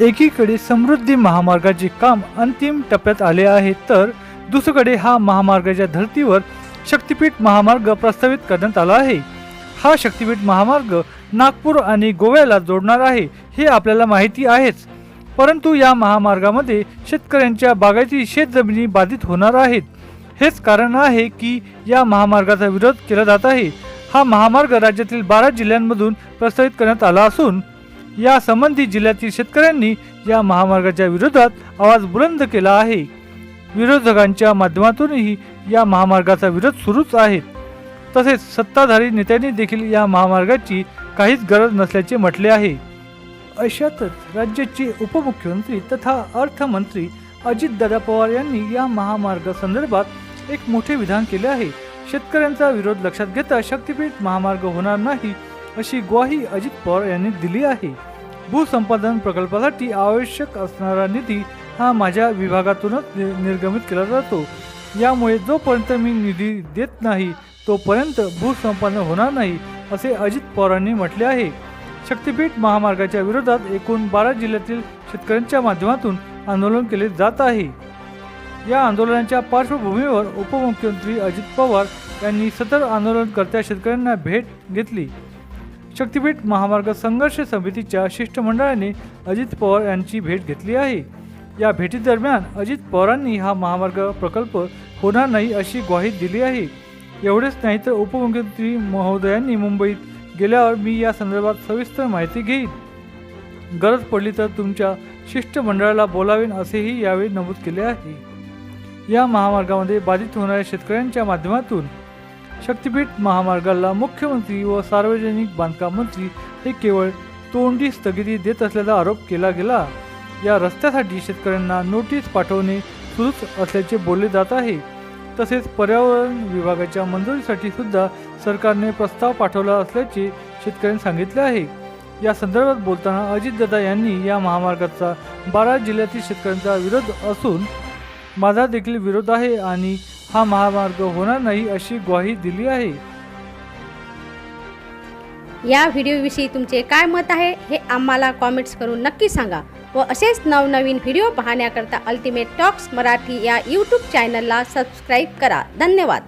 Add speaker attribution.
Speaker 1: एकीकडे समृद्धी महामार्गाचे काम अंतिम टप्प्यात आले आहे तर दुसरीकडे हा महामार्गाच्या धर्तीवर शक्तिपीठ महामार्ग प्रस्तावित करण्यात आला आहे. हा शक्तीपीठ महामार्ग नागपूर आणि गोव्याला जोडणार आहे हे आपल्याला माहिती आहेच. परंतु या महामार्गामध्ये शेतकऱ्यांच्या बागायती शेतजमिनी बाधित होणार आहेत. हेच कारण आहे की या महामार्गाचा विरोध केला जात आहे. हा महामार्ग राज्यातील बारा जिल्ह्यांमधून प्रस्तावित करण्यात आला असून या संबंधी जिल्ह्यातील शेतकऱ्यांनी या महामार्गाच्या विरोधात आवाज बुलंद केला आहे. विरोधकांच्या माध्यमातूनही या महामार्गाचा विरोध सुरूच आहे. तसेच सत्ताधारी नेत्यांनी देखील या महामार्गाची काहीच गरज नसल्याचे म्हटले आहे. अशातच राज्याचे उपमुख्यमंत्री तथा अर्थमंत्री अजितदादा पवार यांनी या महामार्गासंदर्भात एक मोठे विधान केले आहे. शेतकऱ्यांचा विरोध लक्षात घेता शक्तीपीठ महामार्ग होणार नाही अशी ग्वाही अजित पवार यांनी दिली आहे. भूसंपादन प्रकल्पासाठी आवश्यक असणारा निधी हा माझ्या विभागातूनच नि- निर्गमित केला जातो. यामुळे जोपर्यंत मी निधी देत नाही तोपर्यंत भूसंपादन होणार नाही असे अजित पवारांनी म्हटले आहे. शक्तीपीठ महामार्गाच्या विरोधात एकूण बारा जिल्ह्यातील शेतकऱ्यांच्या माध्यमातून आंदोलन केले जात आहे. या आंदोलनाच्या पार्श्वभूमीवर उपमुख्यमंत्री अजित पवार यांनी सतर आंदोलनकर्त्या शेतकऱ्यांना भेट घेतली. शक्तीपीठ महामार्ग संघर्ष समितीच्या शिष्टमंडळाने अजित पवार यांची भेट घेतली आहे. या भेटीदरम्यान अजित पवारांनी हा महामार्ग प्रकल्प होणार नाही अशी ग्वाही दिली आहे. एवढेच नाही तर उपमुख्यमंत्री महोदयांनी मुंबईत गेल्यावर मी या संदर्भात सविस्तर माहिती घेईन. गरज पडली तर तुमच्या शिष्टमंडळाला बोलावेन असेही यावेळी नमूद केले आहे. या महामार्गामध्ये बाधित होणाऱ्या शेतकऱ्यांच्या माध्यमातून शक्तीपीठ महामार्गाला मुख्यमंत्री व सार्वजनिक बांधकाम मंत्री हे केवळ तोंडी स्थगिती देत असल्याचा आरोप केला गेला. या रस्त्यासाठी शेतकऱ्यांना नोटीस पाठवणे सुरूच असल्याचे बोलले जात आहे. तसेच पर्यावरण विभागाच्या मंजुरीसाठी सुद्धा सरकारने प्रस्ताव पाठवला असल्याचे शेतकऱ्यांनी सांगितले आहे. या संदर्भात बोलताना अजितदादा यांनी या महामार्गाचा बारा जिल्ह्यातील शेतकऱ्यांचा विरोध असून माझा देखील विरोध आहे आणि हा महामार्ग होणार नाही अशी ग्वाही दिली आहे.
Speaker 2: या व्हिडिओविषयी तुमचे काय मत आहे हे आम्हाला कॉमेंट्स करून नक्की सांगा व असेच नवनवीन व्हिडिओ पाहण्याकरता अल्टिमेट टॉक्स मराठी या यूट्यूब चॅनलला सबस्क्राईब करा. धन्यवाद.